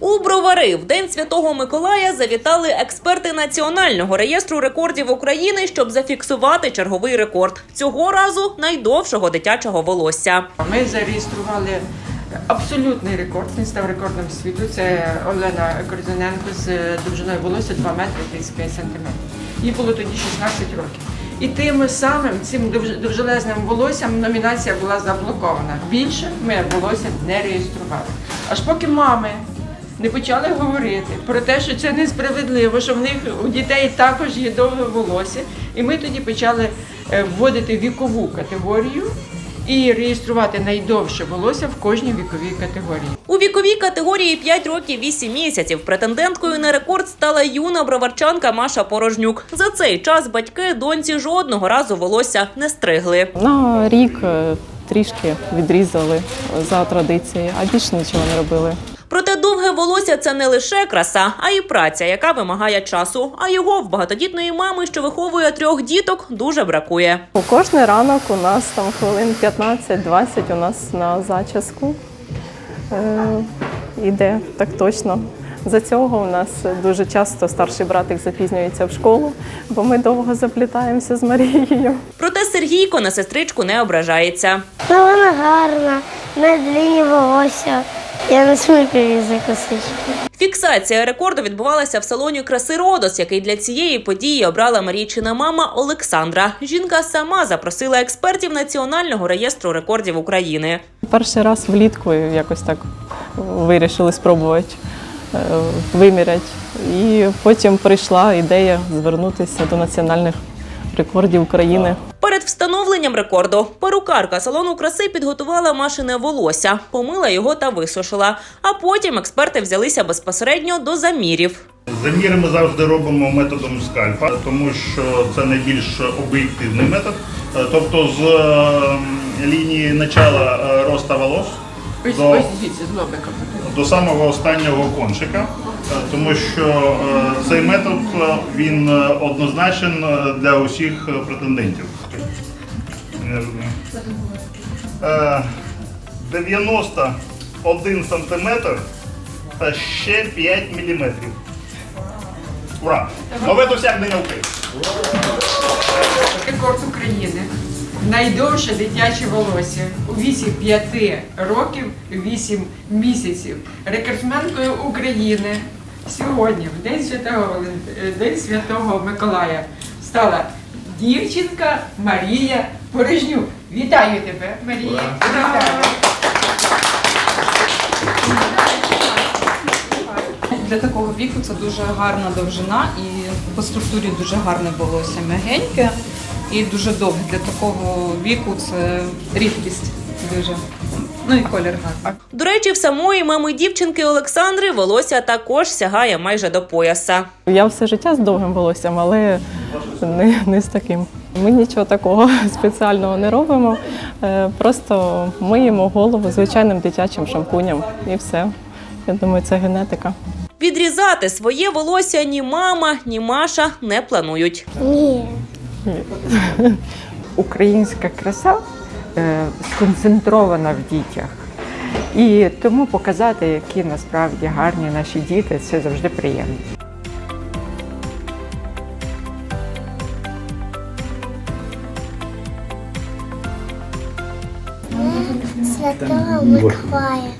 У бровари в день святого Миколая завітали експерти національного реєстру рекордів України, щоб зафіксувати черговий рекорд. Цього разу найдовшого дитячого волосся. Ми зареєстрували абсолютний рекорд. Він став рекордом світу. Це Олена Корзуненко з довжиною волосся 2 метри 35 сантиметрів. Їй було тоді 16 років. І тим самим цим довж- довжелезним волоссям номінація була заблокована. Більше ми волосся не реєстрували. Аж поки мами не почали говорити про те, що це несправедливо, що в них у дітей також є довге волосся. І ми тоді почали е, вводити вікову категорію і реєструвати найдовше волосся в кожній віковій категорії. У віковій категорії 5 років 8 місяців претенденткою на рекорд стала юна броварчанка Маша Порожнюк. За цей час батьки доньці жодного разу волосся не стригли. На рік е, трішки відрізали за традицією, а більше нічого не робили. Волосся це не лише краса, а й праця, яка вимагає часу. А його в багатодітної мами, що виховує трьох діток, дуже бракує. У кожний ранок у нас там хвилин 15-20 у нас на зачіску е, так точно. За цього у нас дуже часто старший братик запізнюється в школу, бо ми довго заплітаємося з Марією. Проте Сергійко на сестричку не ображається. Ну, вона гарна, на длинні волосся. Я не смію привізти косички. Фіксація рекорду відбувалася в салоні краси Родос, який для цієї події обрала Марійчина мама Олександра. Жінка сама запросила експертів Національного реєстру рекордів України. Перший раз влітку якось так вирішили спробувати е, виміряти. І потім прийшла ідея звернутися до національних рекордів України. Перед встановленням рекорду перукарка салону краси підготувала машине волосся, помила його та висушила. А потім експерти взялися безпосередньо до замірів. Заміри ми завжди робимо методом скальпа, тому що це найбільш об'єктивний метод. Е, Тобто з е, лінії начала е, роста волос до, до самого останнього кончика, тому що цей метод він однозначен для усіх е, претендентів. Е, 91 сантиметр та ще 5 міліметрів. Ура! Нове досягнення України! Рекорд України. Найдовше дитяче волосся у віці 5 років 8 місяців. Рекордсменкою України сьогодні, в День Святого, е, День Святого Миколая, стала дівчинка Марія Порожнюк. Вітаю тебе, Марія! Вітаю! Для такого віку це дуже гарна довжина і по структурі дуже гарне волосся м'ягеньке і дуже довге. Для такого віку це рідкість дуже. Ну і колір гарний. До речі, в самої мами дівчинки Олександри волосся також сягає майже до пояса. Я все життя з довгим волоссям, але не, не з таким. Ми нічого такого спеціального не робимо. е, Просто миємо голову звичайним дитячим шампунем і все. Я думаю, це генетика. Відрізати своє волосся ні мама, ні Маша не планують. Ні. українська краса е, сконцентрована в дітях. І тому показати, які насправді гарні наші діти, це завжди приємно. Святого Миколая.